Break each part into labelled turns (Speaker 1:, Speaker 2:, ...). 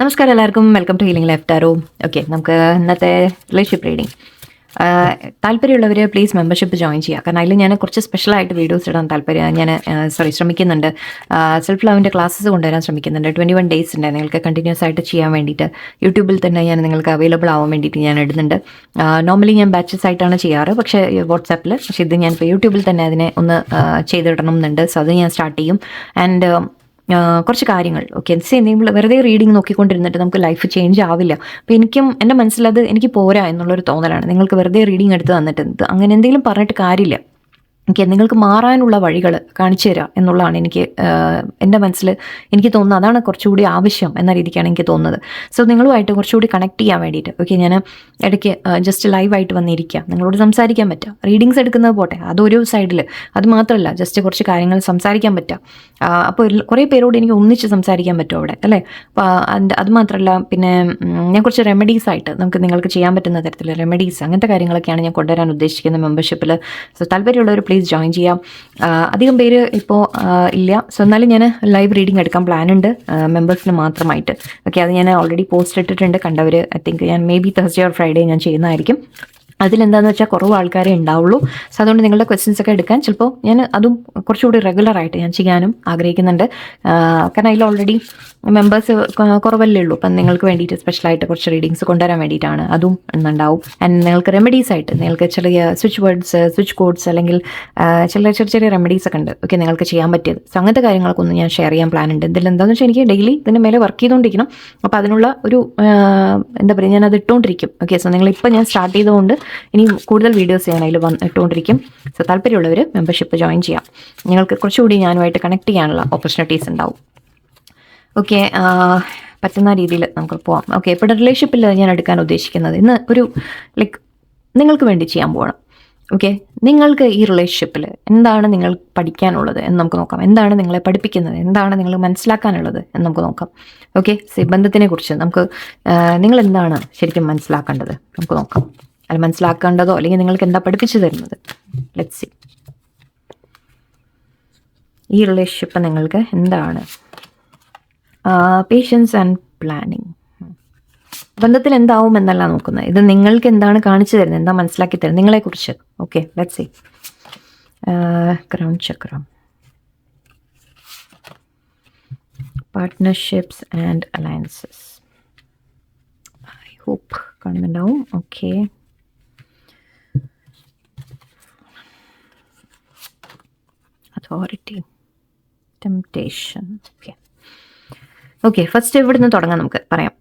Speaker 1: നമസ്കാരം എല്ലാവർക്കും. Welcome to healing left arrow okay നമുക്ക് ഇന്നത്തെ റിലേഷൻഷിപ്പ് റീഡിങ് താല്പര്യമുള്ളവർ പ്ലീസ് മെമ്പർഷിപ്പ് ജോയിൻ ചെയ്യുക. കാരണം അതിൽ ഞാൻ കുറച്ച് സ്പെഷ്യലായിട്ട് വീഡിയോസ് ഇടാൻ താല്പര്യം ഞാൻ സോറി ശ്രമിക്കുന്നുണ്ട്. സെൽഫ് ലവിന്റെ ക്ലാസ്സസ് കൊണ്ടുവരാൻ ശ്രമിക്കുന്നുണ്ട്. ട്വന്റി വൺ ഡേയ്സ് ഉണ്ട്. നിങ്ങൾക്ക് കണ്ടിന്യൂസ് ആയിട്ട് ചെയ്യാൻ വേണ്ടിയിട്ട് യൂട്യൂബിൽ തന്നെ ഞാൻ നിങ്ങൾക്ക് അവൈലബിൾ ആവാൻ വേണ്ടിയിട്ട് ഞാൻ ഇടുന്നുണ്ട്. നോർമലി ഞാൻ ബാച്ചസ് ആയിട്ടാണ് ചെയ്യാറ്. പക്ഷേ വാട്സാപ്പിൽ പക്ഷേ ഇത് ഞാൻ ഇപ്പോൾ യൂട്യൂബിൽ തന്നെ അതിനെ ഒന്ന് ചെയ്തിടണം എന്നുണ്ട്. സോ അത് ഞാൻ സ്റ്റാർട്ട് ചെയ്യും. ആൻഡ് കുറച്ച് കാര്യങ്ങൾ ഓക്കെ എന്തെങ്കിലും വെറുതെ റീഡിങ് നോക്കിക്കൊണ്ടിരുന്നിട്ട് നമുക്ക് ലൈഫ് ചേഞ്ച് ആവില്ല. അപ്പോൾ എനിക്കും എന്റെ മനസ്സിലത് എനിക്ക് പോരാ എന്നുള്ളൊരു തോന്നലാണ്. നിങ്ങൾക്ക് വെറുതെ റീഡിങ് എടുത്ത് തന്നിട്ട് അങ്ങനെ എന്തെങ്കിലും പറഞ്ഞിട്ട് കാര്യമില്ല. ഓക്കെ നിങ്ങൾക്ക് മാറാനുള്ള വഴികൾ കാണിച്ചു തരാം എന്നുള്ളതാണ് എനിക്ക് എന്റെ മനസ്സിൽ എനിക്ക് തോന്നുന്നത്. അതാണ് കുറച്ചുകൂടി ആവശ്യം എന്ന രീതിക്കാണ് എനിക്ക് തോന്നുന്നത്. സോ നിങ്ങളുമായിട്ട് കുറച്ചുകൂടി കണക്ട് ചെയ്യാൻ വേണ്ടിയിട്ട് ഓക്കെ ഞാൻ ഇടയ്ക്ക് ജസ്റ്റ് ലൈവായിട്ട് വന്നിരിക്കാം. നിങ്ങളോട് സംസാരിക്കാൻ പറ്റുക റീഡിങ്സ് എടുക്കുന്നത് പോട്ടെ അതൊരു സൈഡിൽ അത് മാത്രമല്ല ജസ്റ്റ് കുറച്ച് കാര്യങ്ങൾ സംസാരിക്കാൻ പറ്റുക അപ്പോൾ കുറേ പേരോട് എനിക്ക് ഒന്നിച്ച് സംസാരിക്കാൻ പറ്റും അവിടെ അല്ലേ? അത് മാത്രമല്ല പിന്നെ ഞാൻ കുറച്ച് റെമഡീസ് ആയിട്ട് നമുക്ക് നിങ്ങൾക്ക് ചെയ്യാൻ പറ്റുന്ന തരത്തിൽ റെമഡീസ് അങ്ങനത്തെ കാര്യങ്ങളൊക്കെയാണ് ഞാൻ കൊണ്ടുവരാൻ ഉദ്ദേശിക്കുന്നത് മെമ്പർഷിപ്പിൽ സോ താല്പര്യമുള്ളവർ പ്ലീസ് ജോയിൻ ചെയ്യാം. അധികം പേര് ഇപ്പോൾ ഇല്ല. സോ എന്നാലും ഞാൻ ലൈവ് റീഡിംഗ് എടുക്കാൻ പ്ലാൻ ഉണ്ട് മെമ്പേഴ്സിന് മാത്രമായിട്ട്. ഓക്കെ അത് ഞാൻ ഓൾറെഡി പോസ്റ്റ് ഇട്ടിട്ടുണ്ട്. കണ്ടവർ ഐ തിങ്ക് ഞാൻ maybe Thursday or Friday ഞാൻ ചെയ്യുന്നതായിരിക്കും. അതിലെന്താണെന്ന് വെച്ചാൽ കുറവ് ആൾക്കാരെ ഉണ്ടാവുള്ളൂ. സോ അതുകൊണ്ട് നിങ്ങളുടെ ക്വസ്റ്റ്യൻസ് ഒക്കെ എടുക്കാൻ ചിലപ്പോൾ ഞാൻ അതും കുറച്ചുകൂടി റെഗുലറായിട്ട് ഞാൻ ചെയ്യാനും ആഗ്രഹിക്കുന്നുണ്ട്. കാരണം അതിൽ ഓൾറെഡി മെമ്പേഴ്സ് കുറവല്ലേ ഉള്ളൂ. അപ്പം നിങ്ങൾക്ക് വേണ്ടിയിട്ട് സ്പെഷ്യലായിട്ട് കുറച്ച് റീഡിങ്സ് കൊണ്ടുവരാൻ വേണ്ടിയിട്ടാണ് അതും ഉണ്ടാവും ആൻഡ് നിങ്ങൾക്ക് റെമഡീസ് ആയിട്ട് നിങ്ങൾക്ക് ചെറിയ സ്വിച്ച് വേർഡ്സ് സ്വിച്ച് കോഡ്സ് അല്ലെങ്കിൽ ചില ചെറിയ ചെറിയ റെമഡീസ് ഒക്കെ ഉണ്ട്. ഓക്കെ നിങ്ങൾക്ക് ചെയ്യാൻ പറ്റിയത് സോ അങ്ങനത്തെ കാര്യങ്ങളൊക്കെ ഞാൻ ഷെയർ ചെയ്യാൻ പ്ലാൻ ഉണ്ട്. ഇതിൽ എന്താണെന്ന് വെച്ചാൽ എനിക്ക് ഡെയിലി ഇതിന്റെ മേലെ വർക്ക് ചെയ്തുകൊണ്ടിരിക്കണം അപ്പോൾ അതിനുള്ള ഒരു എന്താ പറയുക ഞാൻ അത് ഇട്ടുകൊണ്ടിരിക്കും ഓക്കെ സോ നിങ്ങളിപ്പോൾ ഞാൻ സ്റ്റാർട്ട് ചെയ്തുകൊണ്ട് ഇനി കൂടുതൽ വീഡിയോസ് ഞാൻ അതിൽ വന്ന് ഇട്ടുകൊണ്ടിരിക്കും. സോ താല്പര്യമുള്ളവർ മെമ്പർഷിപ്പ് ജോയിൻ ചെയ്യാം. നിങ്ങൾക്ക് കുറച്ചുകൂടി ഞാനുമായിട്ട് കണക്ട് ചെയ്യാനുള്ള ഓപ്പർച്യൂണിറ്റീസ് ഉണ്ടാവും. ഓക്കെ പറ്റുന്ന രീതിയിൽ നമുക്ക് പോവാം. ഓക്കെ ഇപ്പോൾ റിലേഷൻഷിപ്പിൽ ഞാൻ എടുക്കാൻ ഉദ്ദേശിക്കുന്നത് ഇന്ന് ഒരു ലൈക്ക് നിങ്ങൾക്ക് വേണ്ടി ചെയ്യാൻ പോകണം ഓക്കെ നിങ്ങൾക്ക് ഈ റിലേഷൻഷിപ്പിൽ എന്താണ് നിങ്ങൾ പഠിക്കാനുള്ളത് എന്ന് നമുക്ക് നോക്കാം. എന്താണ് നിങ്ങളെ പഠിപ്പിക്കുന്നത്? എന്താണ് നിങ്ങൾ മനസ്സിലാക്കാനുള്ളത് എന്ന് നമുക്ക് നോക്കാം. ഓക്കെ ബന്ധത്തിനെ കുറിച്ച് നമുക്ക് നിങ്ങൾ എന്താണ് ശരിക്കും മനസ്സിലാക്കേണ്ടത്? നമുക്ക് നോക്കാം. അത് മനസ്സിലാക്കേണ്ടതോ അല്ലെങ്കിൽ നിങ്ങൾക്ക് എന്താ പഠിപ്പിച്ചു തരുന്നത്? ലെറ്റ് സി ഈ റിലേഷൻഷിപ്പ് നിങ്ങൾക്ക് എന്താണ്? പേഷ്യൻസ് ആൻഡ് പ്ലാനിങ് ബന്ധത്തിൽ എന്താവും എന്നല്ല നോക്കുന്നത്. ഇത് നിങ്ങൾക്ക് എന്താണ് കാണിച്ചു തരുന്നത്? എന്താ മനസ്സിലാക്കി തരുന്നത്? നിങ്ങളെക്കുറിച്ച്. ഓക്കെ ലെറ്റ് സി ക്രൗൺ ചക്രം. Partnerships and alliances I hope കാണുന്നുണ്ടാവും. Okay authority temptation okay okay first ഇവിടുന്ന് തുടങ്ങാം നമുക്ക്. പറയാം.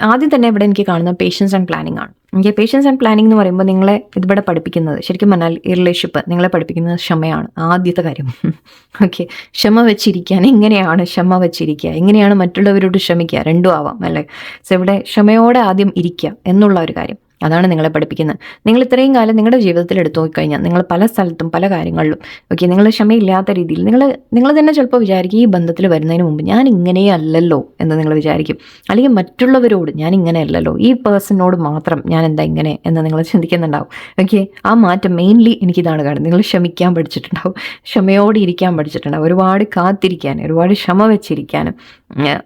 Speaker 1: ആദ്യം തന്നെ ഇവിടെ എനിക്ക് കാണുന്ന പേഷ്യൻസ് ആൻഡ് പ്ലാനിങ് ആണ്. എനിക്ക് പേഷ്യൻസ് ആൻഡ് പ്ലാനിങ് എന്ന് പറയുമ്പോൾ നിങ്ങളെ ഇതിവിടെ പഠിപ്പിക്കുന്നത് ശരിക്കും പറഞ്ഞാൽ ഈ റിലേഷൻഷിപ്പ് നിങ്ങളെ പഠിപ്പിക്കുന്നത് ക്ഷമയാണ്. ആദ്യത്തെ കാര്യം. ഓക്കെ ക്ഷമ വെച്ചിരിക്കാൻ എങ്ങനെയാണ് ക്ഷമ വെച്ചിരിക്കുക? എങ്ങനെയാണ് മറ്റുള്ളവരോട് ക്ഷമിക്കുക? രണ്ടും ആവാം അല്ലേ? സോ ഇവിടെ ക്ഷമയോടെ ആദ്യം ഇരിക്കുക എന്നുള്ള ഒരു കാര്യം. അതാണ് നിങ്ങളെ പഠിപ്പിക്കുന്നത്. നിങ്ങൾ ഇത്രയും കാലം നിങ്ങളുടെ ജീവിതത്തിൽ എടുത്തു നോക്കിക്കഴിഞ്ഞാൽ നിങ്ങൾ പല സ്ഥലത്തും പല കാര്യങ്ങളിലും ഓക്കെ നിങ്ങൾ ക്ഷമയില്ലാത്ത രീതിയിൽ നിങ്ങൾ നിങ്ങൾ തന്നെ ചിലപ്പോൾ വിചാരിക്കും ഈ ബന്ധത്തിൽ വരുന്നതിന് മുമ്പ് ഞാൻ ഇങ്ങനെയല്ലല്ലോ എന്ന് നിങ്ങൾ വിചാരിക്കും. അല്ലെങ്കിൽ മറ്റുള്ളവരോട് ഞാൻ ഇങ്ങനെ അല്ലല്ലോ ഈ പേഴ്സണിനോട് മാത്രം ഞാൻ എന്താ ഇങ്ങനെ എന്ന് നിങ്ങൾ ചിന്തിക്കുന്നുണ്ടാവും. ഓക്കെ ആ മാറ്റം മെയിൻലി എനിക്കിതാണ് കാണുന്നത് നിങ്ങൾ ക്ഷമിക്കാൻ പഠിച്ചിട്ടുണ്ടാവും. ക്ഷമയോടെ ഇരിക്കാൻ പഠിച്ചിട്ടുണ്ടാവും. ഒരുപാട് കാത്തിരിക്കാനും ഒരുപാട് ക്ഷമ വെച്ചിരിക്കാനും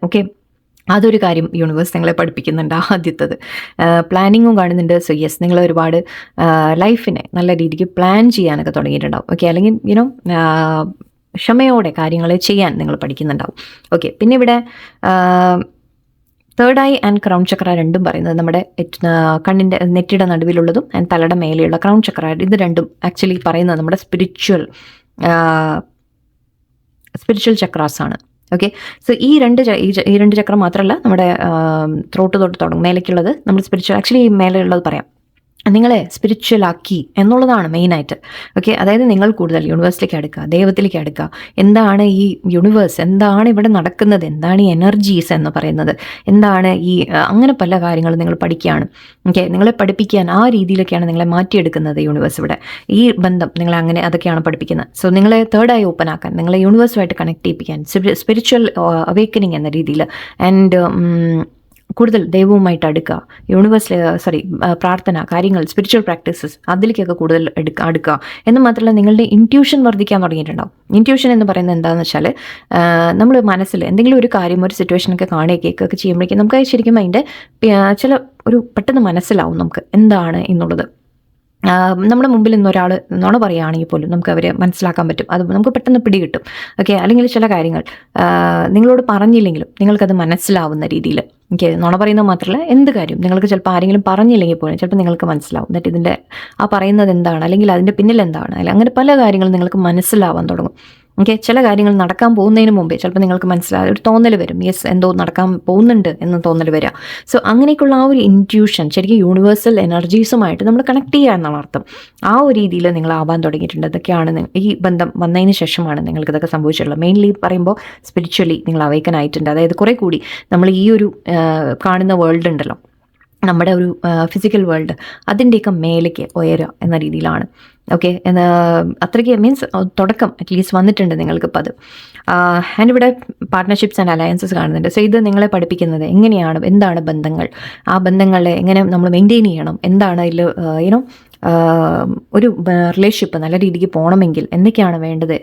Speaker 1: ഓക്കെ അതൊരു കാര്യം യൂണിവേഴ്സ് നിങ്ങളെ പഠിപ്പിക്കുന്നുണ്ട് ആദ്യത്തത്. പ്ലാനിങ്ങും കാണുന്നുണ്ട്. സോ യെസ് നിങ്ങൾ ഒരുപാട് ലൈഫിനെ നല്ല രീതിക്ക് പ്ലാൻ ചെയ്യാനൊക്കെ തുടങ്ങിയിട്ടുണ്ടാവും. ഓക്കെ അല്ലെങ്കിൽ യുനോ ക്ഷമയോടെ കാര്യങ്ങൾ ചെയ്യാൻ നിങ്ങൾ പഠിക്കുന്നുണ്ടാവും. ഓക്കെ പിന്നെ ഇവിടെ third eye and crown chakra രണ്ടും പറയുന്നത് നമ്മുടെ കണ്ണിന്റെ നെറ്റിയുടെ നടുവിലുള്ളതും ആൻഡ് തലയുടെ മേലെയുള്ള ക്രൗൺ ചക്ര ഇത് രണ്ടും ആക്ച്വലി പറയുന്നത് നമ്മുടെ സ്പിരിച്വൽ സ്പിരിച്വൽ ചക്രാസ് ആണ്. ഓക്കെ സോ ഈ രണ്ട് ഈ രണ്ട് ചക്രം മാത്രമല്ല നമ്മുടെ ത്രോട്ട് തൊട്ട് തുടങ്ങും. മേലേക്കുള്ളത് നമ്മൾ സ്പിരിച്വൽ ആക്ച്വലി മേലെയുള്ളത് പറയാം. നിങ്ങളെ സ്പിരിച്വൽ ആക്കി എന്നുള്ളതാണ് മെയിനായിട്ട് ഓക്കെ അതായത് നിങ്ങൾ കൂടുതൽ യൂണിവേഴ്സിലേക്ക് അടുക്കുക ദൈവത്തിലേക്ക് അടുക്കുക. എന്താണ് ഈ യൂണിവേഴ്സ് എന്താണ് ഇവിടെ നടക്കുന്നത്? എന്താണ് ഈ എനർജീസ് എന്ന് പറയുന്നത്? എന്താണ് ഈ അങ്ങനെ പല കാര്യങ്ങളും നിങ്ങൾ പഠിക്കുകയാണ്. ഓക്കെ നിങ്ങളെ പഠിപ്പിക്കാൻ ആ രീതിയിലൊക്കെയാണ് നിങ്ങളെ മാറ്റിയെടുക്കുന്നത് യൂണിവേഴ്സ് ഇവിടെ. ഈ ബന്ധം നിങ്ങളെ അങ്ങനെ അതൊക്കെയാണ് പഠിപ്പിക്കുന്നത്. സോ നിങ്ങളെ തേർഡ് ആയി ഓപ്പൺ ആക്കാൻ നിങ്ങളെ യൂണിവേഴ്സുമായിട്ട് കണക്ട് ചെയ്യിപ്പിക്കാൻ സ്പിരിച്വൽ അവേക്കനിങ് എന്ന രീതിയിൽ ആൻഡ് കൂടുതൽ ദൈവവുമായിട്ട് അടുക്കുക. യൂണിവേഴ്സിലെ സോറി പ്രാർത്ഥന കാര്യങ്ങൾ സ്പിരിച്വൽ പ്രാക്ടീസസ് അതിലേക്കൊക്കെ കൂടുതൽ എടുക്കുക അടുക്കുക. എന്ന് മാത്രമല്ല നിങ്ങളുടെ ഇന്റ്യൂഷൻ വർദ്ധിക്കാൻ തുടങ്ങിയിട്ടുണ്ടാവും. ഇന്റ്യൂഷൻ എന്ന് പറയുന്നത് എന്താണെന്ന് വെച്ചാൽ നമ്മൾ മനസ്സിൽ എന്തെങ്കിലും ഒരു കാര്യം ഒരു സിറ്റുവേഷനൊക്കെ കാണുകയൊക്കെ ഒക്കെ ചെയ്യുമ്പോഴേക്കും നമുക്ക് ശരിക്കും അതിന്റെ ചില ഒരു പെട്ടെന്ന് മനസ്സിലാവും നമുക്ക് എന്താണ് എന്നുള്ളത്. നമ്മുടെ മുമ്പിൽ നിന്ന് ഒരാൾ നുണ പറയുകയാണെങ്കിൽ പോലും നമുക്ക് അവരെ മനസ്സിലാക്കാൻ പറ്റും. അത് നമുക്ക് പെട്ടെന്ന് പിടികിട്ടും. ഓക്കെ? അല്ലെങ്കിൽ ചില കാര്യങ്ങൾ. നിങ്ങളോട് പറഞ്ഞില്ലെങ്കിലും നിങ്ങൾക്കത് മനസ്സിലാവുന്ന രീതിയിൽ. എനിക്ക് നുണ പറയുന്നത് മാത്രമല്ല എന്ത് കാര്യം? നിങ്ങൾക്ക് ചിലപ്പോൾ ആരെങ്കിലും പറഞ്ഞില്ലെങ്കിൽ പോലും ചിലപ്പോൾ നിങ്ങൾക്ക് മനസ്സിലാവും. എന്നിട്ട് ഇതിന്റെ ആ പറയുന്നത് എന്താണ്? അല്ലെങ്കിൽ അതിന്റെ പിന്നിൽ എന്താണ്? അല്ലെങ്കിൽ അങ്ങനെ പല കാര്യങ്ങളും നിങ്ങൾക്ക് മനസ്സിലാവാൻ തുടങ്ങും. ഓക്കെ ചില കാര്യങ്ങൾ നടക്കാൻ പോകുന്നതിന് മുമ്പേ ചിലപ്പോൾ നിങ്ങൾക്ക് മനസ്സിലായ ഒരു തോന്നൽ വരും. യെസ് എന്തോ നടക്കാൻ പോകുന്നുണ്ട് എന്ന് തോന്നൽ വരിക സോ അങ്ങനെയൊക്കെയുള്ള ആ ഒരു ഇന്റ്യൂഷൻ ശരിക്കും യൂണിവേഴ്സൽ എനർജീസുമായിട്ട് നമ്മൾ കണക്ട് ചെയ്യുക എന്നാണ് അർത്ഥം. ആ ഒരു രീതിയിൽ നിങ്ങൾ ആവാൻ തുടങ്ങിയിട്ടുണ്ട്. അതൊക്കെയാണ് ഈ ബന്ധം വന്നതിന് ശേഷമാണ് നിങ്ങൾക്ക് ഇതൊക്കെ സംഭവിച്ചിട്ടുള്ളത്. മെയിൻലി പറയുമ്പോൾ സ്പിരിച്വലി നിങ്ങൾ അവൈക്കൻ ആയിട്ടുണ്ട്. അതായത് കുറേ കൂടി നമ്മൾ ഈ ഒരു കാണുന്ന വേൾഡ് ഉണ്ടല്ലോ. നമ്മുടെ ഒരു ഫിസിക്കൽ വേൾഡ് അതിന്റെയൊക്കെ മേലേക്ക് ഉയരുക എന്ന രീതിയിലാണ്. ഓക്കെ അത്രയ്ക്ക് മീൻസ് തുടക്കം അറ്റ്ലീസ്റ്റ് വന്നിട്ടുണ്ട് നിങ്ങൾക്കിപ്പോൾ അത്. ആൻഡ് ഇവിടെ പാർട്ട്ണർഷിപ്സ് ആൻഡ് അലയൻസസ് കാണുന്നുണ്ട്. സോ ഇത് നിങ്ങളെ പഠിപ്പിക്കുന്നത് എങ്ങനെയാണ്? എന്താണ് ബന്ധങ്ങൾ? ആ ബന്ധങ്ങളെ എങ്ങനെ നമ്മൾ മെയിന്റെയിൻ ചെയ്യണം? എന്താണ് ഇതിൽ യുനോ ഒരു റിലേഷൻഷിപ്പ് നല്ല രീതിക്ക് പോകണമെങ്കിൽ എന്തൊക്കെയാണ് വേണ്ടത്?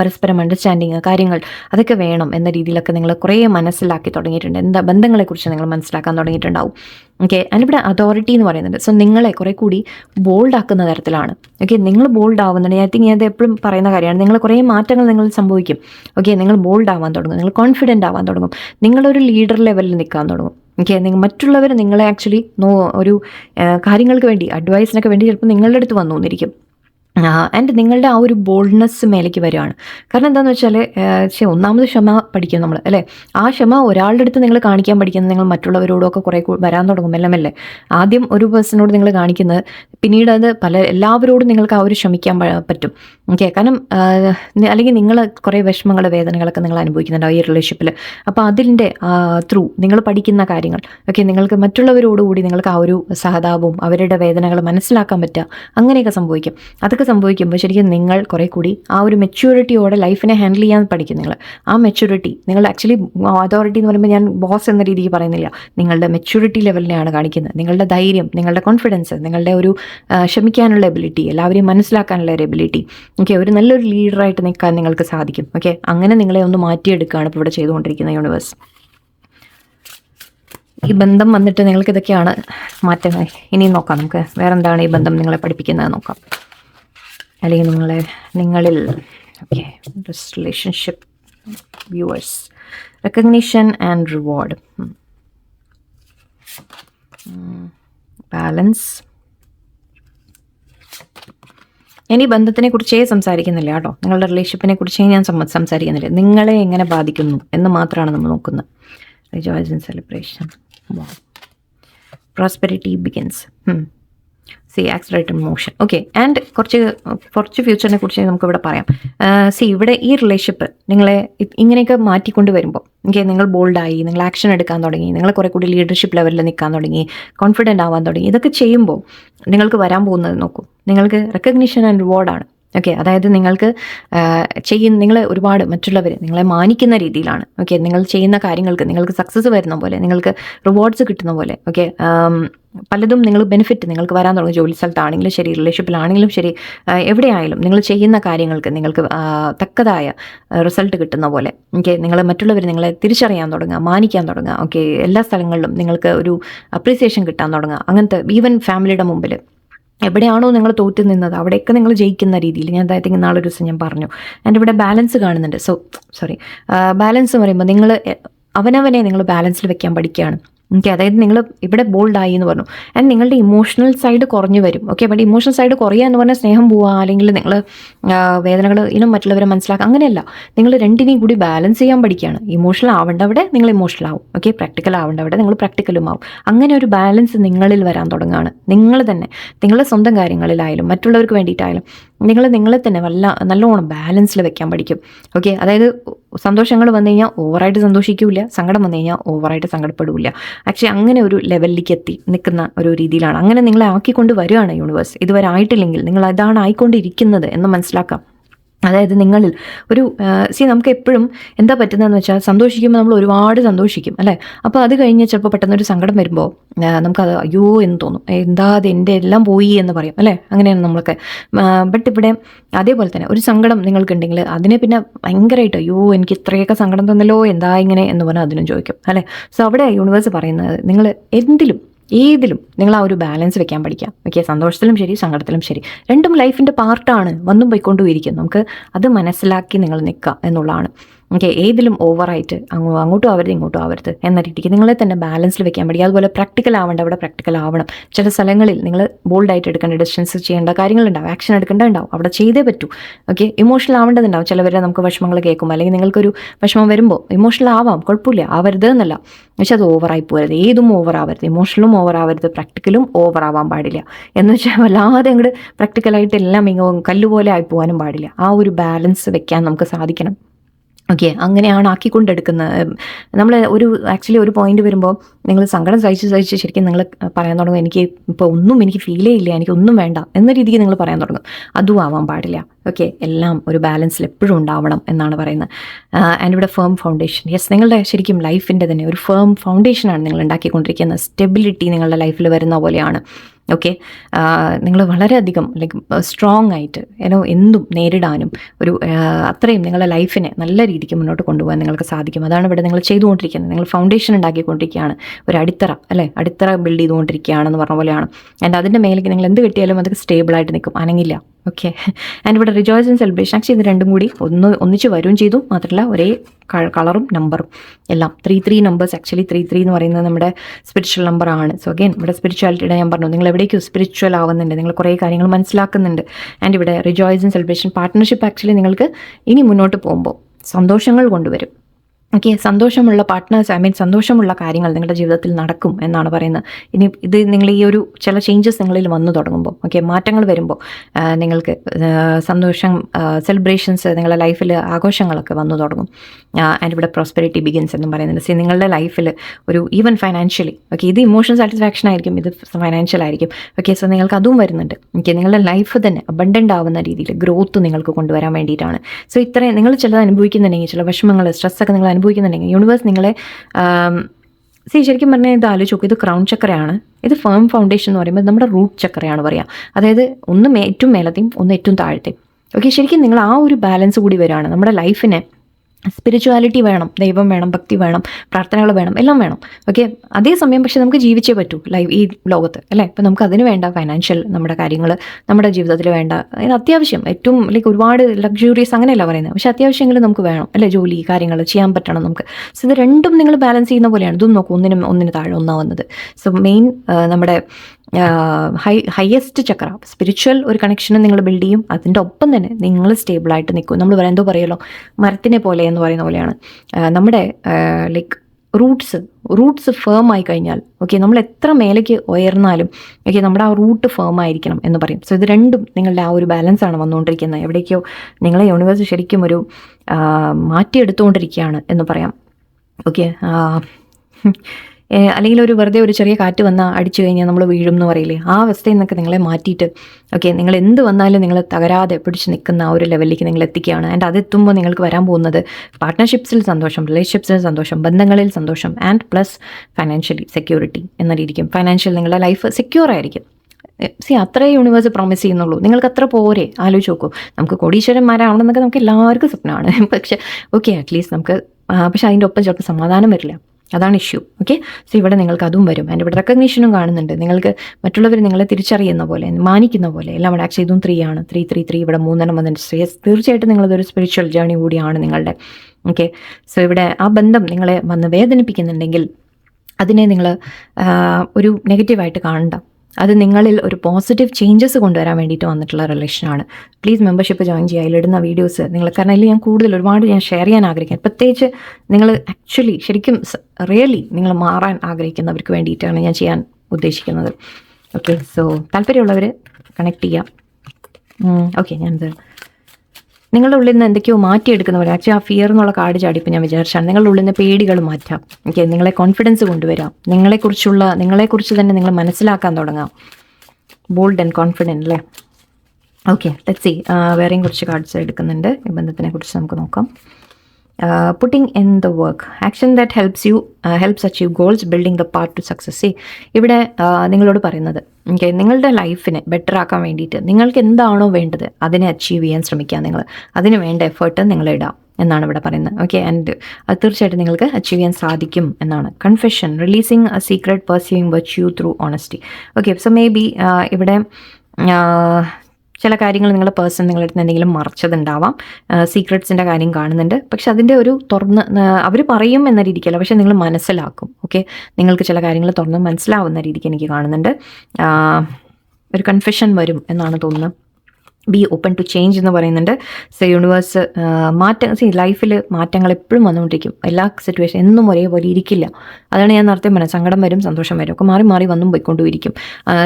Speaker 1: പരസ്പരം അണ്ടർസ്റ്റാൻഡിങ് കാര്യങ്ങൾ അതൊക്കെ വേണം എന്ന രീതിയിലൊക്കെ നിങ്ങൾ കുറേ മനസ്സിലാക്കി തുടങ്ങിയിട്ടുണ്ട്. എന്താ ബന്ധങ്ങളെക്കുറിച്ച് നിങ്ങൾ മനസ്സിലാക്കാൻ തുടങ്ങിയിട്ടുണ്ടാവും. ഓക്കെ അതിനിവിടെ അതോറിറ്റി എന്ന് പറയുന്നുണ്ട്. സോ നിങ്ങളെ കുറേ കൂടി ബോൾഡ് ആക്കുന്ന തരത്തിലാണ്. ഓക്കെ നിങ്ങൾ ബോൾഡ് ആവുന്നുണ്ട്. ഐ തിങ്ക് ഞാൻ എപ്പോഴും പറയുന്ന കാര്യമാണ്. നിങ്ങൾ കുറേ മാറ്റങ്ങൾ നിങ്ങൾ സംഭവിക്കും. ഓക്കെ നിങ്ങൾ ബോൾഡ് ആവാൻ തുടങ്ങും. നിങ്ങൾ കോൺഫിഡന്റ് ആവാൻ തുടങ്ങും. നിങ്ങളൊരു ലീഡർ ലെവലിൽ നിൽക്കാൻ തുടങ്ങും. ഓക്കെ മറ്റുള്ളവർ നിങ്ങളെ ആക്ച്വലി നോ ഒരു കാര്യങ്ങൾക്ക് വേണ്ടി അഡ്വൈസിനൊക്കെ വേണ്ടി ചിലപ്പോൾ നിങ്ങളുടെ അടുത്ത് വന്നു എന്നിരിക്കും ആൻഡ് നിങ്ങളുടെ ആ ഒരു ബോൾഡ്നെസ് മേലേക്ക് വരികയാണ്. കാരണം എന്താണെന്ന് വെച്ചാൽ പക്ഷേ ഒന്നാമത് ക്ഷമ പഠിക്കും നമ്മൾ അല്ലേ? ആ ക്ഷമ ഒരാളുടെ അടുത്ത് നിങ്ങൾ കാണിക്കാൻ പഠിക്കുന്നത് നിങ്ങൾ മറ്റുള്ളവരോടൊക്കെ കുറേ വരാൻ തുടങ്ങും മെല്ലെ മെല്ലെ. ആദ്യം ഒരു പേഴ്സണോട് നിങ്ങൾ കാണിക്കുന്നത് പിന്നീട് അത് പല എല്ലാവരോടും നിങ്ങൾക്ക് ആ ഒരു ക്ഷമിക്കാൻ പറ്റും. ഓക്കെ കാരണം അല്ലെങ്കിൽ നിങ്ങൾ കുറേ വിഷമങ്ങൾ വേദനകളൊക്കെ നിങ്ങൾ അനുഭവിക്കുന്നുണ്ടാവും ഈ റിലേഷൻഷിപ്പിൽ അപ്പോൾ അതിന്റെ ത്രൂ നിങ്ങൾ പഠിക്കുന്ന കാര്യങ്ങൾ ഓക്കെ നിങ്ങൾക്ക് മറ്റുള്ളവരോടുകൂടി നിങ്ങൾക്ക് ആ ഒരു സഹതാപവും അവരുടെ വേദനകൾ മനസ്സിലാക്കാൻ പറ്റുക അങ്ങനെയൊക്കെ സംഭവിക്കും. അതൊക്കെ സംഭവിക്കുമ്പോൾ ശരിക്കും നിങ്ങൾ കുറേ കൂടി ആ ഒരു മെച്യൂരിറ്റിയോടെ ലൈഫിനെ ഹാൻഡിൽ ചെയ്യാൻ പഠിക്കും നിങ്ങൾ. ആ മെച്യൂരിറ്റി നിങ്ങൾ ആക്ച്വലി അതോറിറ്റി എന്ന് പറയുമ്പോൾ ഞാൻ ബോസ് എന്ന രീതിയിൽ പറയുന്നില്ല. നിങ്ങളുടെ മെച്യൂരിറ്റി ലെവലിനെയാണ് കാണിക്കുന്നത്. നിങ്ങളുടെ ധൈര്യം നിങ്ങളുടെ കോൺഫിഡൻസ് നിങ്ങളുടെ ഒരു ക്ഷമിക്കാനുള്ള എബിലിറ്റി എല്ലാവരെയും മനസ്സിലാക്കാനുള്ള ഒരു എബിലിറ്റി ഓക്കെ ഒരു നല്ലൊരു ലീഡറായിട്ട് നിൽക്കാൻ നിങ്ങൾക്ക് സാധിക്കും ഓക്കെ അങ്ങനെ നിങ്ങളെ ഒന്ന് മാറ്റിയെടുക്കുകയാണ് ഇപ്പോൾ ഇവിടെ ചെയ്തുകൊണ്ടിരിക്കുന്ന യൂണിവേഴ്സ് ഈ ബന്ധം വന്നിട്ട് നിങ്ങൾക്ക് ഇതൊക്കെയാണ് മാറ്റങ്ങൾ. ഇനിയും നോക്കാം നമുക്ക്. വേറെന്താണ് ഈ ബന്ധം നിങ്ങളെ പഠിപ്പിക്കുന്നത് നോക്കാം. അല്ലെങ്കിൽ നിങ്ങളെ നിങ്ങളിൽ okay relationship viewers recognition and reward balance ഇനി ബന്ധത്തിനെ കുറിച്ചേ സംസാരിക്കുന്നില്ല കേട്ടോ. നിങ്ങളുടെ റിലേഷൻഷിപ്പിനെ കുറിച്ചേ ഞാൻ സംസാരിക്കുന്നില്ല. നിങ്ങളെ എങ്ങനെ ബാധിക്കുന്നു എന്ന് മാത്രമാണ് നമ്മൾ നോക്കുന്നത്. Celebration prosperity begins see accelerated motion okay and കുറച്ച് കുറച്ച് ഫ്യൂച്ചറിനെ കുറിച്ച് നമുക്ക് ഇവിടെ പറയാം സി ഇവിടെ ഈ റിലേഷൻഷിപ്പ് നിങ്ങളെ ഇങ്ങനെയൊക്കെ മാറ്റിക്കൊണ്ട് വരുമ്പോൾ ഓക്കെ നിങ്ങൾ ബോൾഡായി നിങ്ങൾ ആക്ഷൻ എടുക്കാൻ തുടങ്ങി നിങ്ങൾ കുറേ കൂടി ലീഡർഷിപ്പ് ലെവലിൽ നിൽക്കാൻ തുടങ്ങി കോൺഫിഡന്റ് ആവാൻ തുടങ്ങി ഇതൊക്കെ ചെയ്യുമ്പോൾ നിങ്ങൾക്ക് വരാൻ പോകുന്നത് നോക്കൂ. നിങ്ങൾക്ക് റെക്കഗ്നീഷൻ ആൻഡ് റിവാർഡാണ് ഓക്കെ അതായത് നിങ്ങൾക്ക് ചെയ്യുന്ന നിങ്ങൾ ഒരുപാട് മറ്റുള്ളവർ നിങ്ങളെ മാനിക്കുന്ന രീതിയിലാണ്. ഓക്കെ നിങ്ങൾ ചെയ്യുന്ന കാര്യങ്ങൾക്ക് നിങ്ങൾക്ക് സക്സസ് വരുന്ന പോലെ നിങ്ങൾക്ക് റിവാർഡ്സ് കിട്ടുന്ന പോലെ ഓക്കെ പലതും നിങ്ങൾ ബെനിഫിറ്റ് നിങ്ങൾക്ക് വരാൻ തുടങ്ങും. ജോലി സ്ഥലത്താണെങ്കിലും ശരി റിലേഷൻഷിപ്പിലാണെങ്കിലും ശരി എവിടെയായാലും നിങ്ങൾ ചെയ്യുന്ന കാര്യങ്ങൾക്ക് നിങ്ങൾക്ക് തക്കതായ റിസൾട്ട് കിട്ടുന്ന പോലെ ഓക്കെ നിങ്ങൾ മറ്റുള്ളവർ നിങ്ങളെ തിരിച്ചറിയാൻ തുടങ്ങുക മാനിക്കാൻ തുടങ്ങുക ഓക്കെ എല്ലാ സ്ഥലങ്ങളിലും നിങ്ങൾക്ക് ഒരു അപ്രീസിയേഷൻ കിട്ടാൻ തുടങ്ങുക. അങ്ങനത്തെ ഈവൻ ഫാമിലിയുടെ മുമ്പിൽ എവിടെയാണോ നിങ്ങൾ തോറ്റു നിന്നത് അവിടെയൊക്കെ നിങ്ങൾ ജയിക്കുന്ന രീതിയിൽ. ഞാൻ അതായത് നാളെ ഒരു ദിവസം ഞാൻ പറഞ്ഞു. എന്റെ ഇവിടെ ബാലൻസ് കാണുന്നുണ്ട്. സോ സോറി ബാലൻസ് എന്ന് പറയുമ്പോൾ നിങ്ങൾ അവനവനെ നിങ്ങൾ ബാലൻസിൽ വെക്കാൻ പഠിക്കുകയാണ്. ഓക്കെ അതായത് നിങ്ങൾ ഇവിടെ ബോൾഡായി എന്ന് പറഞ്ഞു. ആൻഡ് നിങ്ങളുടെ ഇമോഷണൽ സൈഡ് കുറഞ്ഞു വരും. ഓക്കെ ബട്ട് ഇമോഷണൽ സൈഡ് കുറയുക എന്ന് പറഞ്ഞാൽ സ്നേഹം പോവുക അല്ലെങ്കിൽ നിങ്ങൾ വേദനകൾ ഇനം മറ്റുള്ളവരെ മനസ്സിലാക്കുക അങ്ങനെയല്ല. നിങ്ങൾ രണ്ടിനെയും കൂടി ബാലൻസ് ചെയ്യാൻ പഠിക്കുകയാണ്. ഇമോഷണൽ ആവേണ്ടവിടെ നിങ്ങൾ ഇമോഷണൽ ആവും. ഓക്കെ പ്രാക്ടിക്കൽ ആവേണ്ടവിടെ നിങ്ങൾ പ്രാക്ടിക്കലും ആവും. അങ്ങനെ ഒരു ബാലൻസ് നിങ്ങളിൽ വരാൻ തുടങ്ങുകയാണ്. നിങ്ങൾ തന്നെ നിങ്ങളുടെ സ്വന്തം കാര്യങ്ങളിലായാലും മറ്റുള്ളവർക്ക് വേണ്ടിയിട്ടായാലും നിങ്ങൾ നിങ്ങളെ തന്നെ വല്ല നല്ലോണം ബാലൻസിൽ വെക്കാൻ പഠിക്കും. ഓക്കെ അതായത് സന്തോഷങ്ങൾ വന്നു കഴിഞ്ഞാൽ ഓവറായിട്ട് സന്തോഷിക്കില്ല. സങ്കടം വന്നു കഴിഞ്ഞാൽ ഓവറായിട്ട് സങ്കടപ്പെടില്ല. ആക്ച്വലി അങ്ങനെ ഒരു ലെവലിലേക്ക് എത്തി നിൽക്കുന്ന ഒരു രീതിയിലാണ്. അങ്ങനെ നിങ്ങളെ ആക്കിക്കൊണ്ട് വരികയാണ് യൂണിവേഴ്സ് ഇതുവരെ ആയിട്ടില്ലെങ്കിൽ നിങ്ങൾ അതാണ് ആയിക്കൊണ്ടിരിക്കുന്നത് എന്ന് മനസ്സിലാക്കാം. അതായത് നിങ്ങളിൽ ഒരു സി നമുക്ക് എപ്പോഴും എന്താ പറ്റുന്നതെന്ന് വെച്ചാൽ സന്തോഷിക്കുമ്പോൾ നമ്മൾ ഒരുപാട് സന്തോഷിക്കും അല്ലേ? അപ്പോൾ അത് കഴിഞ്ഞ് ചിലപ്പോൾ പെട്ടെന്നൊരു സങ്കടം വരുമ്പോൾ നമുക്കത് അയ്യോ എന്ന് തോന്നും. എന്താ അത് എന്റെ എല്ലാം പോയി എന്ന് പറയും അല്ലേ? അങ്ങനെയാണ് നമ്മൾക്ക് ബട്ട് ഇവിടെ അതേപോലെ തന്നെ ഒരു സങ്കടം നിങ്ങൾക്കുണ്ടെങ്കിൽ അതിനെ പിന്നെ ഭയങ്കരമായിട്ട് അയ്യോ എനിക്ക് ഇത്രയൊക്കെ സങ്കടം തന്നല്ലോ എന്താ ഇങ്ങനെ എന്ന് പറഞ്ഞാൽ അതിനും ചോദിക്കും അല്ലേ? സോ അവിടെ യൂണിവേഴ്സ് പറയുന്നത് നിങ്ങൾ എന്തിലും ഏതിലും നിങ്ങൾ ആ ഒരു ബാലൻസ് വെക്കാൻ പഠിക്കാം. ഓക്കെ സന്തോഷത്തിലും ശരി സങ്കടത്തിലും ശരി. രണ്ടും ലൈഫിന്റെ പാർട്ടാണ് വന്നും പോയിക്കൊണ്ടുമിരിക്കും നമുക്ക് അത് മനസ്സിലാക്കി നിങ്ങൾ നിൽക്കുക എന്നുള്ളതാണ്. ഓക്കെ ഏതിലും ഓവറായിട്ട് അങ്ങോ അങ്ങോട്ടും ആവരുത് ഇങ്ങോട്ടും ആവരുത് എന്ന രീതിക്ക് നിങ്ങളെ തന്നെ ബാലൻസിൽ വെക്കാൻ പഠിക്കുക അതുപോലെ പ്രാക്ടിക്കൽ ആവേണ്ട അവിടെ പ്രാക്ടിക്കൽ ആവണം. ചില സ്ഥലങ്ങളിൽ നിങ്ങൾ ബോൾഡായിട്ട് എടുക്കേണ്ട ഡിസ്റ്റൻസ് ചെയ്യേണ്ട കാര്യങ്ങളുണ്ടാവും. ആക്ഷൻ എടുക്കേണ്ടതുണ്ടാവും. അവിടെ ചെയ്തേ പറ്റൂ. ഓക്കെ ഇമോഷണൽ ആവേണ്ടതുണ്ടാവും. ചിലവരെ നമുക്ക് വിഷമങ്ങൾ കേൾക്കുമ്പോൾ അല്ലെങ്കിൽ നിങ്ങൾക്കൊരു വിഷമം വരുമ്പോൾ ഇമോഷണൽ ആവാം. കുഴപ്പമില്ല. ആവരുത് എന്നല്ല. പക്ഷെ അത് ഓവറായി പോകരുത് ഏതും ഓവർ ആവരുത്. ഇമോഷണലും ഓവർ ആവരുത്. പ്രാക്ടിക്കലും ഓവർ ആവാൻ പാടില്ല. എന്ന് വെച്ചാൽ വല്ലാതെ അങ്ങോട്ട് പ്രാക്ടിക്കലായിട്ട് എല്ലാം ഇങ്ങനെ കല്ലുപോലെ ആയി പോകാനും പാടില്ല. ആ ഒരു ബാലൻസ് വെക്കാൻ നമുക്ക് സാധിക്കണം. ഓക്കെ അങ്ങനെയാണ് ആക്കിക്കൊണ്ടെടുക്കുന്നത്. നമ്മൾ ഒരു ആക്ച്വലി ഒരു പോയിന്റ് വരുമ്പോൾ നിങ്ങൾ സങ്കടം സഹിച്ച് സഹിച്ച് ശരിക്കും നിങ്ങൾ പറയാൻ തുടങ്ങും എനിക്ക് ഇപ്പോൾ ഒന്നും എനിക്ക് ഫീലേ ഇല്ല എനിക്ക് ഒന്നും വേണ്ട എന്ന രീതിക്ക് നിങ്ങൾ പറയാൻ തുടങ്ങും. അതും ആവാൻ പാടില്ല. ഓക്കെ എല്ലാം ഒരു ബാലൻസിൽ എപ്പോഴും ഉണ്ടാവണം എന്നാണ് പറയുന്നത്. ആൻഡ് ഇവിടെ ഫേം ഫൗണ്ടേഷൻ യെസ് നിങ്ങളുടെ ശരിക്കും ലൈഫിന്റെ തന്നെ ഒരു ഫേം ഫൗണ്ടേഷനാണ് നിങ്ങൾ ഉണ്ടാക്കിക്കൊണ്ടിരിക്കുന്നത്. സ്റ്റെബിലിറ്റി നിങ്ങളുടെ ലൈഫിൽ വരുന്ന പോലെയാണ്. ഓക്കെ നിങ്ങൾ വളരെയധികം ലൈക്ക് സ്ട്രോങ് ആയിട്ട് ഏനോ എന്തും നേരിടാനും ഒരു അത്രയും നിങ്ങളുടെ ലൈഫിനെ നല്ല രീതിക്ക് മുന്നോട്ട് കൊണ്ടുപോകാൻ നിങ്ങൾക്ക് സാധിക്കും. അതാണ് ഇവിടെ നിങ്ങൾ ചെയ്തുകൊണ്ടിരിക്കുന്നത്. നിങ്ങൾ ഫൗണ്ടേഷൻ ഉണ്ടാക്കിക്കൊണ്ടിരിക്കുകയാണ്. ഒരു അടിത്തറ അല്ലേ? അടിത്തറ ബിൽഡ് ചെയ്തുകൊണ്ടിരിക്കുകയാണെന്ന് പറഞ്ഞ പോലെയാണ്. ആൻഡ് അതിന്റെ മേലേക്ക് നിങ്ങൾ എന്ത് കിട്ടിയാലും അത് സ്റ്റേബിളായിട്ട് നിൽക്കും. അനങ്ങില്ല. ഓക്കെ ആൻഡ് ഇവിടെ റിജോയ്സ് ആൻഡ് സെലിബ്രേഷൻ ആക്ച്വലി ഇത് രണ്ടും കൂടി ഒന്ന് ഒന്നിച്ച് വരും ചെയ്തു. മാത്രമല്ല ഒരേ കളറും നമ്പറും എല്ലാം. Three three numbers actually three three എന്ന് പറയുന്നത് നമ്മുടെ സ്പിരിച്വൽ നമ്പർ ആണ്. സോ അഗെയിൻ ഇവിടെ സ്പിരിച്വാലിറ്റിയുടെ ഞാൻ പറഞ്ഞു. നിങ്ങൾ എവിടേക്കും സ്പിരിച്വൽ ആവുന്നുണ്ട്? നിങ്ങൾ കുറേ കാര്യങ്ങൾ മനസ്സിലാക്കുന്നുണ്ട്. ആൻഡ് ഇവിടെ rejoice and celebration partnership actually നിങ്ങൾക്ക് ഇനി മുന്നോട്ട് പോകുമ്പോൾ സന്തോഷങ്ങൾ കൊണ്ടുവരും. ഓക്കെ സന്തോഷമുള്ള പാർട്ട്നേഴ്സ് ഐ മീൻ സന്തോഷമുള്ള കാര്യങ്ങൾ നിങ്ങളുടെ ജീവിതത്തിൽ നടക്കും എന്നാണ് പറയുന്നത്. ഇനി ഇത് നിങ്ങൾ ഈ ഒരു ചില ചേഞ്ചസ് നിങ്ങളിൽ വന്നു തുടങ്ങുമ്പോൾ ഓക്കെ മാറ്റങ്ങൾ വരുമ്പോൾ നിങ്ങൾക്ക് സന്തോഷം സെലിബ്രേഷൻസ് നിങ്ങളുടെ ലൈഫിൽ ആഘോഷങ്ങളൊക്കെ വന്നു തുടങ്ങും. ആൻഡ് ഇവിടെ പ്രോസ്പെരിറ്റി ബിഗിൻസ് എന്നും പറയുന്നുണ്ട്. സി നിങ്ങളുടെ ലൈഫിൽ ഒരു ഈവൻ ഫൈനാൻഷ്യലി ഓക്കെ ഇത് ഇമോഷണൽ സാറ്റിസ്ഫാക്ഷൻ ആയിരിക്കും ഇത് ഫൈനാൻഷ്യൽ ആയിരിക്കും. ഓക്കെ സോ നിങ്ങൾക്ക് അതും വരുന്നുണ്ട്. ഓക്കെ നിങ്ങളുടെ ലൈഫ് തന്നെ അബണ്ടന്റ് ആവുന്ന രീതിയിൽ ഗ്രോത്ത് നിങ്ങൾക്ക് കൊണ്ടുവരാൻ വേണ്ടിയിട്ടാണ്. സോ ഇത്രയും നിങ്ങൾ ചിലത് അനുഭവിക്കുന്നുണ്ടെങ്കിൽ ചില വിഷമങ്ങൾ സ്ട്രെസ്സൊക്കെ നിങ്ങൾ അനുഭവിക്കുന്നുണ്ടെങ്കിൽ യൂണിവേഴ്സ് നിങ്ങളെ സി ശരിക്കും പറഞ്ഞാൽ ഇത് ആലോചിച്ച് നോക്കും ഇത് ക്രൗൺ ചക്രയാണ്. ഇത് ഫേം ഫൗണ്ടേഷൻ എന്ന് പറയുമ്പോൾ നമ്മുടെ റൂട്ട് ചക്രയാണ് പറയുക അതായത് ഒന്ന് ഏറ്റവും മേലത്തെയും ഒന്ന് ഏറ്റവും താഴത്തെയും. ഓക്കെ ശരിക്കും നിങ്ങൾ ആ ഒരു ബാലൻസ് കൂടി വരികയാണ്. നമ്മുടെ ലൈഫിനെ സ്പിരിച്വാലിറ്റി വേണം ദൈവം വേണം ഭക്തി വേണം പ്രാർത്ഥനകൾ വേണം എല്ലാം വേണം. ഓക്കെ അതേസമയം പക്ഷെ നമുക്ക് ജീവിച്ചേ പറ്റൂ ലൈവ് ഈ ലോകത്ത് അല്ലേ? ഇപ്പം നമുക്ക് അതിന് വേണ്ട ഫൈനാൻഷ്യൽ നമ്മുടെ കാര്യങ്ങൾ നമ്മുടെ ജീവിതത്തിൽ വേണ്ട അത്യാവശ്യം. ഏറ്റവും ലൈക്ക് ഒരുപാട് ലക്ഷറീസ് അങ്ങനെയല്ല പറയുന്നത്. പക്ഷേ അത്യാവശ്യങ്ങൾ നമുക്ക് വേണം അല്ലേ? ജോലി കാര്യങ്ങൾ ചെയ്യാൻ പറ്റണം നമുക്ക്. സോ ഇത് രണ്ടും നിങ്ങൾ ബാലൻസ് ചെയ്യുന്ന പോലെയാണ്. ഇതും നോക്കും ഒന്നിനും ഒന്നിന് താഴെ ഒന്നാവുന്നത്. സോ മെയിൻ നമ്മുടെ ഹൈ ഹയസ്റ്റ് ചക്ര സ്പിരിച്വൽ ഒരു കണക്ഷനും നിങ്ങൾ ബിൽഡ് ചെയ്യും. അതിന്റെ ഒപ്പം തന്നെ നിങ്ങൾ സ്റ്റേബിളായിട്ട് നിൽക്കും. നമ്മൾ വേറെ എന്തോ പറയുമല്ലോ മരത്തിനെ പോലെ എന്ന് പറയുന്ന പോലെയാണ്. നമ്മുടെ ലൈക്ക് റൂട്ട്സ് റൂട്ട്സ് ഫേം ആയി കഴിഞ്ഞാൽ ഓക്കെ നമ്മൾ എത്ര മേലേക്ക് ഉയർന്നാലും ഓക്കെ നമ്മുടെ ആ റൂട്ട് ഫേം ആയിരിക്കണം എന്ന് പറയും. സോ ഇത് രണ്ടും നിങ്ങളുടെ ആ ഒരു ബാലൻസ് ആണ് വന്നുകൊണ്ടിരിക്കുന്നത്. എവിടേക്കോ നിങ്ങളെ യൂണിവേഴ്സ് ശരിക്കും ഒരു മാറ്റിയെടുത്തുകൊണ്ടിരിക്കുകയാണ് എന്ന് പറയാം. ഓക്കെ അല്ലെങ്കിൽ ഒരു വെറുതെ ഒരു ചെറിയ കാറ്റ് വന്നാൽ അടിച്ചു കഴിഞ്ഞാൽ നമ്മൾ വീഴും എന്ന് പറയില്ലേ? ആ അവസ്ഥയിൽ നിന്നൊക്കെ നിങ്ങളെ മാറ്റിയിട്ട് ഓക്കെ നിങ്ങൾ എന്ത് വന്നാലും നിങ്ങൾ തകരാതെ പിടിച്ച് നിൽക്കുന്ന ആ ഒരു ലെവലിലേക്ക് നിങ്ങൾ എത്തിക്കുകയാണ്. ആൻഡ് അതെത്തുമ്പോൾ നിങ്ങൾക്ക് വരാൻ പോകുന്നത് പാർട്ട്ണർഷിപ്സിൽ സന്തോഷം റിലേഷൻഷിപ്സിൽ സന്തോഷം ബന്ധങ്ങളിൽ സന്തോഷം ആൻഡ് പ്ലസ് ഫൈനാൻഷ്യലി സെക്യൂരിറ്റി എന്ന രീതിക്കും. ഫൈനാൻഷ്യൽ നിങ്ങളുടെ ലൈഫ് സെക്യൂർ ആയിരിക്കും. സി അത്രേ യൂണിവേഴ്സ് പ്രോമിസ് ചെയ്യുന്നുള്ളൂ. നിങ്ങൾക്ക് അത്ര പോരെ? ആലോചിച്ച് നോക്കൂ. നമുക്ക് കോടീശ്വരന്മാരാവണമെന്നൊക്കെ നമുക്ക് എല്ലാവർക്കും സ്വപ്നമാണ്. പക്ഷേ ഓക്കെ അറ്റ്ലീസ്റ്റ് നമുക്ക് പക്ഷേ അതിന്റെ ഒപ്പം ചിലപ്പോൾ സമാധാനം വരില്ല. അതാണ് ഇഷ്യൂ ഓക്കെ സോ ഇവിടെ നിങ്ങൾക്ക് അതും വരും. അതിന്റെ ഇവിടെ റെക്കഗ്നീഷനും കാണുന്നുണ്ട്. നിങ്ങൾക്ക് മറ്റുള്ളവർ നിങ്ങളെ തിരിച്ചറിയുന്ന പോലെ മാനിക്കുന്ന പോലെ എല്ലാം ഇവിടെ ആക്ച്വലി ഇതും ത്രീ ആണ്. ത്രീ ത്രീ ത്രീ ഇവിടെ മൂന്നെണ്ണം വന്നിട്ട് ശ്രീ തീർച്ചയായിട്ടും നിങ്ങളതൊരു സ്പിരിച്വൽ ജേണി കൂടിയാണ് നിങ്ങളുടെ. ഓക്കെ സോ ഇവിടെ ആ ബന്ധം നിങ്ങളെ വന്ന് വേദനിപ്പിക്കുന്നുണ്ടെങ്കിൽ അതിനെ നിങ്ങൾ ഒരു നെഗറ്റീവായിട്ട് കാണണ്ട. അത് നിങ്ങളിൽ ഒരു പോസിറ്റീവ് ചേഞ്ചസ് കൊണ്ടുവരാൻ വേണ്ടിയിട്ട് വന്നിട്ടുള്ള റിലേഷനാണ് പ്ലീസ് മെമ്പർഷിപ്പ് ജോയിൻ ചെയ്യുക. അതിലിടുന്ന വീഡിയോസ് നിങ്ങൾ കാരണം അതിൽ ഞാൻ കൂടുതൽ ഒരുപാട് ഞാൻ ഷെയർ ചെയ്യാൻ ആഗ്രഹിക്കാം പ്രത്യേകിച്ച് നിങ്ങൾ ആക്ച്വലി ശരിക്കും റിയലി നിങ്ങൾ മാറാൻ ആഗ്രഹിക്കുന്നവർക്ക് വേണ്ടിയിട്ടാണ് ഞാൻ ചെയ്യാൻ ഉദ്ദേശിക്കുന്നത്. ഓക്കെ സോ താല്പര്യമുള്ളവർ കണക്ട് ചെയ്യാം. ഓക്കെ ഞാനത് നിങ്ങളുടെ ഉള്ളിൽ നിന്ന് എന്തൊക്കെയോ മാറ്റിയെടുക്കുന്ന പോലെ. ആക്ച്വലി ആ ഫിയർ എന്നുള്ള കാർഡ് ചാടിപ്പോൾ ഞാൻ വിചാരിച്ചാണ് നിങ്ങളുടെ ഉള്ളിൽ നിന്ന് പേടികൾ മാറ്റാം. ഓക്കെ നിങ്ങളെ കോൺഫിഡൻസ് കൊണ്ടുവരാം. നിങ്ങളെക്കുറിച്ചുള്ള നിങ്ങളെക്കുറിച്ച് തന്നെ നിങ്ങൾ മനസ്സിലാക്കാൻ തുടങ്ങാം. ബോൾഡ് ആൻഡ് കോൺഫിഡന്റ് അല്ലേ? ഓക്കെ ലെറ്റ് സി വേറെയും കുറച്ച് കാർഡ്സ് എടുക്കുന്നുണ്ട്. ഈ ബന്ധത്തിനെ കുറിച്ച് നമുക്ക് നോക്കാം. Putting in the work action that helps you helps achieve goals building the part to success see ഇവിടെ uh, നിങ്ങളോട് പറയുന്നത് ഓക്കെ നിങ്ങളുടെ ലൈഫിനെ ബെറ്റർ ആക്കാൻ വേണ്ടിയിട്ട് നിങ്ങൾക്ക് എന്താണോ വേണ്ടത് അതിനെ അച്ചീവ് ചെയ്യാൻ ശ്രമിക്കുക നിങ്ങൾ. അതിന് വേണ്ട എഫേർട്ട് നിങ്ങൾ ഇടാം എന്നാണ് ഇവിടെ പറയുന്നത് ഓക്കെ ആൻഡ് അത് തീർച്ചയായിട്ടും നിങ്ങൾക്ക് അച്ചീവ് ചെയ്യാൻ സാധിക്കും എന്നാണ്. Confession releasing a secret pursuing you through honesty okay so maybe ഇവിടെ uh, ചില കാര്യങ്ങൾ നിങ്ങൾ പേഴ്സൺ നിങ്ങളുടെ അടുത്ത് എന്തെങ്കിലും മറച്ചതുണ്ടാവാം. സീക്രട്സിന്റെ കാര്യം കാണുന്നുണ്ട്. പക്ഷെ അതിന്റെ ഒരു തുറന്ന് അവർ പറയും എന്ന രീതിക്കല്ല. പക്ഷെ നിങ്ങൾ മനസ്സിലാക്കും. ഓക്കെ? നിങ്ങൾക്ക് ചില കാര്യങ്ങൾ തുറന്ന് മനസ്സിലാവുന്ന രീതിക്ക് എനിക്ക് കാണുന്നുണ്ട്. ഒരു കൺഫെഷൻ വരും എന്നാണ് തോന്നുന്നത്. ബി ഓപ്പൺ ടു ചേഞ്ച് എന്ന് പറയുന്നുണ്ട്. സോ യൂണിവേഴ്സ് മാറ്റം സി ലൈഫിൽ മാറ്റങ്ങൾ എപ്പോഴും വന്നുകൊണ്ടിരിക്കും. എല്ലാ സിറ്റുവേഷൻ എന്നും ഒരേപോലെ ഇരിക്കില്ല. അതാണ് ഞാൻ നേരത്തെ പറഞ്ഞത്. സങ്കടം വരും സന്തോഷം വരും. ഒക്കെ മാറി മാറി വന്നും പോയിക്കൊണ്ടിരിക്കും.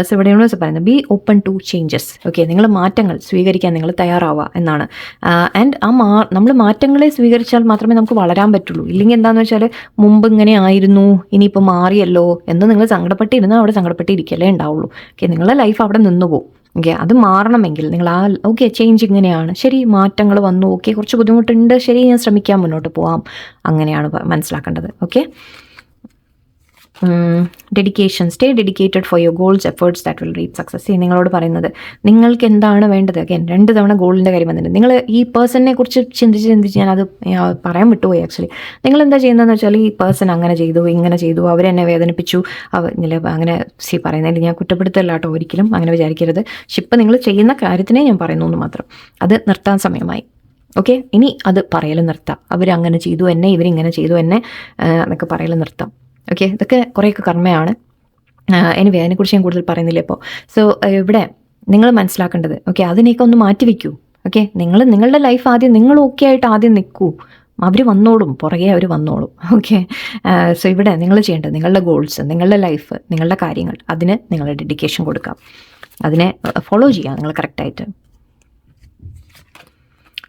Speaker 1: സോ ഇവിടെ യൂണിവേഴ്സ് പറയുന്നത് be open to changes okay നിങ്ങൾ മാറ്റങ്ങൾ സ്വീകരിക്കാൻ നിങ്ങൾ തയ്യാറാവുക എന്നാണ്. ആൻഡ് ആ മാ നമ്മൾ മാറ്റങ്ങളെ സ്വീകരിച്ചാൽ മാത്രമേ നമുക്ക് വളരാൻ പറ്റുള്ളൂ. ഇല്ലെങ്കിൽ എന്താണെന്ന് വെച്ചാൽ മുമ്പ് ഇങ്ങനെ ആയിരുന്നു ഇനിയിപ്പോൾ മാറിയല്ലോ എന്ന് നിങ്ങൾ സങ്കടപ്പെട്ടിരുന്നാൽ അവിടെ സങ്കടപ്പെട്ടിരിക്കലേ ഉണ്ടാവുള്ളൂ. ഓക്കെ നിങ്ങളുടെ ലൈഫ് അവിടെ നിന്നു പോകും. ഓക്കെ അത് മാറണമെങ്കിൽ നിങ്ങൾ ആ ഓക്കെ ചേഞ്ച് ഇങ്ങനെയാണ്. ശരി മാറ്റങ്ങൾ വന്നു. ഓക്കെ കുറച്ച് ബുദ്ധിമുട്ടുണ്ട്. ശരി ഞാൻ ശ്രമിക്കാൻ മുന്നോട്ട് പോവാം. അങ്ങനെയാണ് മനസ്സിലാക്കേണ്ടത്. Okay dedication stay dedicated for your goals efforts that will reach success നിങ്ങളോട് പറയുന്നത് നിങ്ങൾക്ക് എന്താണ് വേണ്ടത്? അഗൈൻ രണ്ട് തവണ ഗോളിന്റെ കാര്യം വന്നിട്ടുണ്ട്. നിങ്ങൾ ഈ പേഴ്സണിനെ കുറിച്ച് ചിന്തിച്ച് ചിന്തിച്ച് ഞാൻ അത് പറയാൻ വിട്ടുപോയി ആക്ച്വലി നിങ്ങൾ എന്താ ചെയ്യുന്നതെന്ന് വെച്ചാൽ ഈ പേഴ്സൺ അങ്ങനെ ചെയ്തു ഇങ്ങനെ ചെയ്തു അവരെന്നെ വേദനിപ്പിച്ചു അങ്ങനെ സി പറയുന്നതിൽ ഞാൻ കുറ്റപ്പെടുത്തല്ല കേട്ടോ ഒരിക്കലും അങ്ങനെ വിചാരിക്കരുത്. പക്ഷെ ഇപ്പം നിങ്ങൾ ചെയ്യുന്ന കാര്യത്തിനെ ഞാൻ പറയുന്നു എന്ന് മാത്രം. അത് നിർത്താൻ സമയമായി. ഓക്കെ ഇനി അത് പറയൽ നിർത്താം. അവരങ്ങനെ ചെയ്തു എന്നെ ഇവരിങ്ങനെ ചെയ്തു എന്നെ എന്നൊക്കെ പറയൽ നിർത്താം. ഓക്കെ ഇതൊക്കെ കുറേയൊക്കെ കർമ്മയാണ്. എനിവേ അതിനെക്കുറിച്ച് ഞാൻ കൂടുതൽ പറയുന്നില്ല ഇപ്പോൾ സോ ഇവിടെ നിങ്ങൾ മനസ്സിലാക്കേണ്ടത് ഓക്കെ അതിനെയൊക്കെ ഒന്ന് മാറ്റി വയ്ക്കൂ ഓക്കെ നിങ്ങൾ നിങ്ങളുടെ ലൈഫ് ആദ്യം നിങ്ങൾ ഓക്കെ ആയിട്ട് ആദ്യം നിൽക്കൂ. അവർ വന്നോളും പുറകെ അവർ വന്നോളും. ഓക്കെ സോ ഇവിടെ നിങ്ങൾ ചെയ്യേണ്ടത് നിങ്ങളുടെ ഗോൾസ് നിങ്ങളുടെ ലൈഫ് നിങ്ങളുടെ കാര്യങ്ങൾ അതിന് നിങ്ങളുടെ ഡെഡിക്കേഷൻ കൊടുക്കാം അതിനെ ഫോളോ ചെയ്യുക നിങ്ങൾ കറക്റ്റായിട്ട്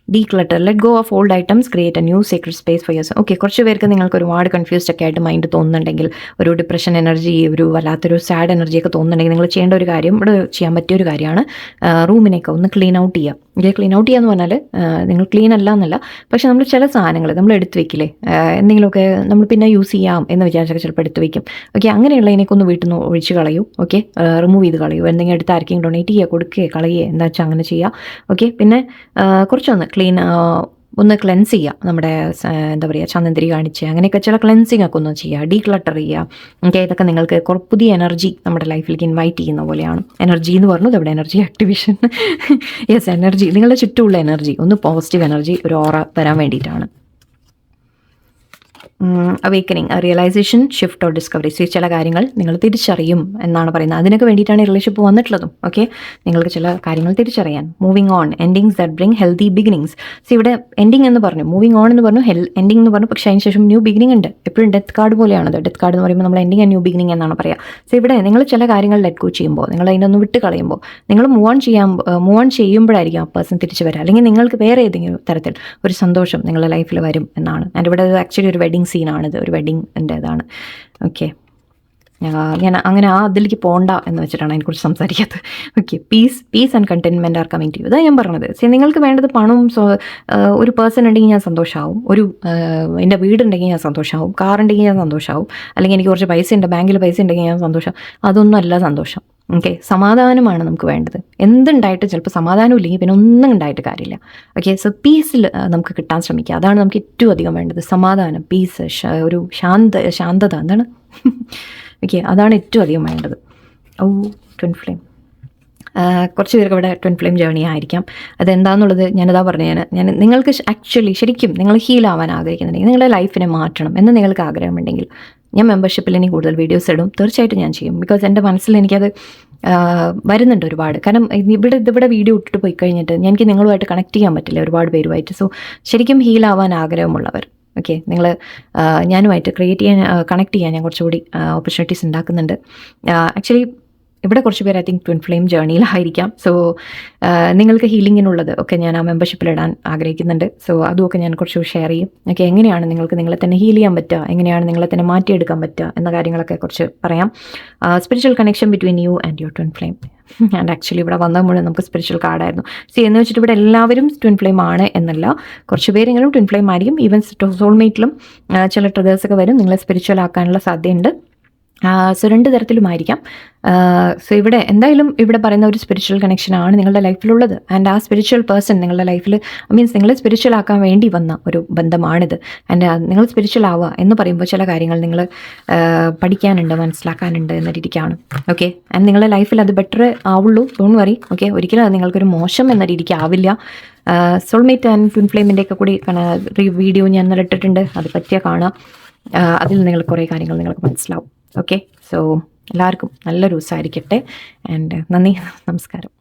Speaker 1: declutter let go of old items create a new secret space for yours okay കുറച്ച് പേർക്ക് നിങ്ങൾക്ക് ഒരുപാട് കൺഫ്യൂസ്ഡ് ഒക്കെ ആയിട്ട് മൈൻഡ് തോന്നുന്നുണ്ടെങ്കിൽ ഒരു ഡിപ്രഷൻ എനർജി ഒരു വല്ലാത്തൊരു സാഡ് എനർജി ഒക്കെ തോന്നുന്നുണ്ടെങ്കിൽ നിങ്ങൾ ചെയ്യേണ്ട ഒരു കാര്യം ഇവിടെ ചെയ്യാൻ പറ്റിയ ഒരു കാര്യമാണ് റൂമിനെയൊക്കെ ഒന്ന് ക്ലീൻ ഔട്ട് ചെയ്യുക ഇത് ക്ലീൻ ഔട്ട് ചെയ്യുക എന്ന് പറഞ്ഞാൽ നിങ്ങൾ ക്ലീൻ അല്ല എന്നല്ല പക്ഷേ നമ്മൾ ചില സാധനങ്ങൾ നമ്മൾ എടുത്തു വെക്കില്ലേ എന്തെങ്കിലുമൊക്കെ നമ്മൾ പിന്നെ യൂസ് ചെയ്യാം എന്ന് വിചാരിച്ചൊക്കെ ചിലപ്പോൾ എടുത്ത് വെക്കും. ഓക്കെ അങ്ങനെയുള്ളതിനൊക്കെ ഒന്ന് വീട്ടിൽ നിന്ന് ഒഴിച്ച് കളയൂ. ഓക്കെ റിമൂവ് ചെയ്ത് കളയൂ. എന്തെങ്കിലും എടുത്ത് ആർക്കെങ്കിലും ഡൊണേറ്റ് ചെയ്യുക കൊടുക്കുകയോ കളയുകയോ എന്താ വെച്ചാൽ അങ്ങനെ ചെയ്യുക. ഓക്കെ പിന്നെ കുറച്ചൊന്ന് ക്ലീൻ ഒന്ന് ക്ലെൻസ് ചെയ്യുക. നമ്മുടെ എന്താ പറയുക ചന്ദ്രി കാണിച്ച് അങ്ങനെയൊക്കെ ചില ക്ലെൻസിങ് ഒക്കെ ഒന്ന് ചെയ്യുക. ഡീ ക്ലട്ടർ ചെയ്യുക. ഓക്കെ ഇതൊക്കെ നിങ്ങൾക്ക് പുതിയ എനർജി നമ്മുടെ ലൈഫിലേക്ക് ഇൻവൈറ്റ് ചെയ്യുന്ന പോലെയാണ്. എനർജി എന്ന് പറഞ്ഞത് ഇവിടെ എനർജി ആക്ടിവേഷൻ യെസ് എനർജി നിങ്ങളുടെ ചുറ്റുമുള്ള എനർജി ഒന്ന് പോസിറ്റീവ് എനർജി ഒരു ഓറ തരാൻ വേണ്ടിയിട്ടാണ്. Awakening realization shift or discovery ചില കാര്യങ്ങൾ നിങ്ങൾ തിരിച്ചറിയും എന്നാണ് പറയുന്നത്. അതിനൊക്കെ വേണ്ടിയിട്ടാണ് റിലേഷൻഷിപ്പ് വന്നിട്ടുള്ളതും. ഓക്കെ നിങ്ങൾക്ക് ചില കാര്യങ്ങൾ തിരിച്ചറിയാൻ. Moving on endings that bring healthy beginnings so ഇവിടെ എൻഡിങ് എന്ന് പറഞ്ഞു. മൂവിങ് ഓൺ എന്ന് പറഞ്ഞു ഹെൽ എൻഡിങ് എന്ന് പറഞ്ഞു. പക്ഷേ അതിന് ശേഷം ന്യൂ ബിഗിനിങ് ഉണ്ട്. എപ്പോഴും ഡെത്ത് കാർഡ് പോലെയാണത്. ഡെത്ത് കാർഡ് എന്ന് പറയുമ്പോൾ നമ്മൾ എൻഡിങ് ആൻഡ് ന്യൂ ബിഗിനിങ് എന്നാണ് പറയുക. സോ ഇവിടെ നിങ്ങൾ ചില കാര്യങ്ങൾ ലെറ്റ് ഗോ ചെയ്യുമ്പോൾ നിങ്ങൾ അതിനൊന്ന് വിട്ട് കളയുമ്പോൾ നിങ്ങൾ മൂവ് ഓൺ ചെയ്യാൻ മൂവ് ഓൺ ചെയ്യുമ്പോഴായിരിക്കും ആ പേഴ്സൺ തിരിച്ച് വരിക. അല്ലെങ്കിൽ നിങ്ങൾക്ക് വേറെ ഏതെങ്കിലും തരത്തിൽ ഒരു സന്തോഷം നിങ്ങളുടെ ലൈഫിൽ വരും എന്നാണ്. ആൻഡ് ഇവിടെ ആക്ച്വലി ഒരു വെഡിങ് സീനാണിത് ഒരു വെഡിങ്ങിന്റെ ഇതാണ് ഓക്കെ ഞാൻ അങ്ങനെ ആ അതിലേക്ക് പോണ്ട എന്ന് വെച്ചിട്ടാണ് അതിനെക്കുറിച്ച് സംസാരിക്കാത്തത്. Okay peace peace and containment are coming to you അതാണ് ഞാൻ പറഞ്ഞത്. സി നിങ്ങൾക്ക് വേണ്ടത് പണവും ഒരു പേഴ്സൺ ഉണ്ടെങ്കിൽ ഞാൻ സന്തോഷമാവും ഒരു എന്റെ വീടുണ്ടെങ്കിൽ ഞാൻ സന്തോഷമാവും കാർ ഉണ്ടെങ്കിൽ ഞാൻ സന്തോഷമാവും അല്ലെങ്കിൽ എനിക്ക് കുറച്ച് പൈസ ഉണ്ട് ബാങ്കിൽ പൈസ ഉണ്ടെങ്കിൽ ഞാൻ സന്തോഷം അതൊന്നും അല്ല സന്തോഷം. ഓക്കെ സമാധാനമാണ് നമുക്ക് വേണ്ടത്. എന്തുണ്ടായിട്ട് ചിലപ്പോൾ സമാധാനം ഇല്ലെങ്കിൽ പിന്നെ ഒന്നും ഉണ്ടായിട്ട് കാര്യമില്ല. ഓക്കെ സോ പീസിൽ നമുക്ക് കിട്ടാൻ ശ്രമിക്കുക അതാണ് നമുക്ക് ഏറ്റവും അധികം വേണ്ടത്. സമാധാനം പീസ് ഒരു ശാന്ത ശാന്തത. എന്താണ്? ഓക്കെ അതാണ് ഏറ്റവും അധികം വേണ്ടത്. ഓ ട്വിൻ ഫ്ലെയിം കുറച്ച് പേർക്ക് ഇവിടെ ട്വിൻ ഫ്ലെയിം ജേണി ആയിരിക്കാം. അതെന്താണെന്നുള്ളത് ഞാനതാ പറഞ്ഞു ഞാൻ ഞാൻ നിങ്ങൾക്ക് ആക്ച്വലി ശരിക്കും നിങ്ങൾ ഹീൽ ആവാൻ ആഗ്രഹിക്കുന്നുണ്ടെങ്കിൽ നിങ്ങളുടെ ലൈഫിനെ മാറ്റണം എന്ന് നിങ്ങൾക്ക് ആഗ്രഹമുണ്ടെങ്കിൽ ഞാൻ മെമ്പർഷിപ്പിൽ ഇനി കൂടുതൽ വീഡിയോസ് ഇടും. തീർച്ചയായിട്ടും ഞാൻ ചെയ്യും. ബിക്കോസ് എന്റെ മനസ്സിൽ എനിക്കത് വരുന്നുണ്ട് ഒരുപാട്. കാരണം ഇവിടെ ഇതിവിടെ വീഡിയോ ഇട്ടിട്ട് പോയി കഴിഞ്ഞിട്ട് എനിക്ക് നിങ്ങളുമായിട്ട് കണക്ട് ചെയ്യാൻ പറ്റില്ല ഒരുപാട് പേരുമായിട്ട്. സോ ശരിക്കും ഹീൽ ആവാൻ ആഗ്രഹമുള്ളവർ ഓക്കെ നിങ്ങൾ ഞാനുമായിട്ട് ക്രിയേറ്റ് ചെയ്യാൻ കണക്ട് ചെയ്യാൻ ഞാൻ കുറച്ചുകൂടി ഓപ്പർച്യൂണിറ്റീസ് ഉണ്ടാക്കുന്നുണ്ട്. ആക്ച്വലി ഇവിടെ കുറച്ച് പേര് ഐ തിങ്ക് ട്വിൻ ഫ്ലെയിം ജേർണിയിലായിരിക്കാം സോ നിങ്ങൾക്ക് ഹീലിങ്ങിനുള്ളത് ഒക്കെ ഞാൻ ആ മെമ്പർഷിപ്പിൽ ഇടാൻ ആഗ്രഹിക്കുന്നുണ്ട്. സോ അതുമൊക്കെ ഞാൻ കുറച്ച് ഷെയർ ചെയ്യും. ഓക്കെ എങ്ങനെയാണ് നിങ്ങൾക്ക് നിങ്ങളെ തന്നെ ഹീൽ ചെയ്യാൻ പറ്റുക? എങ്ങനെയാണ് നിങ്ങളെ തന്നെ മാറ്റിയെടുക്കാൻ പറ്റുക? എന്ന കാര്യങ്ങളൊക്കെ കുറച്ച് പറയാം. Spiritual connection between you and your twin flame and actually ഇവിടെ വന്ന മുഴുവൻ നമുക്ക് സ്പിരിച്വൽ കാർഡായിരുന്നു സി എന്ന് വെച്ചിട്ട് ഇവിടെ എല്ലാവരും ട്വിൻ ഫ്ലെയിം ആണ് എന്നല്ല. കുറച്ച് പേരെങ്കിലും ട്വിൻ ഫ്ലെയിം ആയിരിക്കും. ഈവൻ സോൾമേറ്റിലും ചില ട്രിഗേഴ്സൊക്കെ വരും. നിങ്ങളെ സ്പിരിച്വൽ ആക്കാനുള്ള സാധ്യതയുണ്ട്. സോ രണ്ട് തരത്തിലുമായിരിക്കാം. സോ ഇവിടെ എന്തായാലും ഇവിടെ പറയുന്ന ഒരു സ്പിരിച്വൽ കണക്ഷൻ ആണ് നിങ്ങളുടെ ലൈഫിലുള്ളത്. ആൻഡ് ആ സ്പിരിച്വൽ പേഴ്സൺ നിങ്ങളുടെ ലൈഫിൽ മീൻസ് നിങ്ങൾ സ്പിരിച്വൽ ആക്കാൻ വേണ്ടി വന്ന ഒരു ബന്ധമാണിത്. ആൻഡ് നിങ്ങൾ സ്പിരിച്വൽ ആവുക എന്ന് പറയുമ്പോൾ ചില കാര്യങ്ങൾ നിങ്ങൾ പഠിക്കാനുണ്ട് മനസ്സിലാക്കാനുണ്ട് എന്ന രീതിക്കാണ് ഓക്കെ ആൻഡ് നിങ്ങളുടെ ലൈഫിൽ അത് ബെറ്റർ ആവുള്ളൂ. ഡോണ്ട് വറി ഓക്കെ ഒരിക്കലും അത് നിങ്ങൾക്കൊരു മോശം എന്ന രീതിക്ക് ആവില്ല. സോൾമേറ്റ് ആൻഡ് ട്വിൻ ഫ്ലെയിമിന്റെ ഒക്കെ കൂടി വീഡിയോ ഞാൻ ഇട്ടിട്ടുണ്ട്. അത് പറ്റിയ കാണാം. അതിൽ നിങ്ങൾ കുറേ കാര്യങ്ങൾ നിങ്ങൾക്ക് മനസ്സിലാവും. ഓക്കെ സോ എല്ലാവർക്കും നല്ലൊരു ദിവസമായിരിക്കട്ടെ. ആൻഡ് നന്ദി നമസ്കാരം.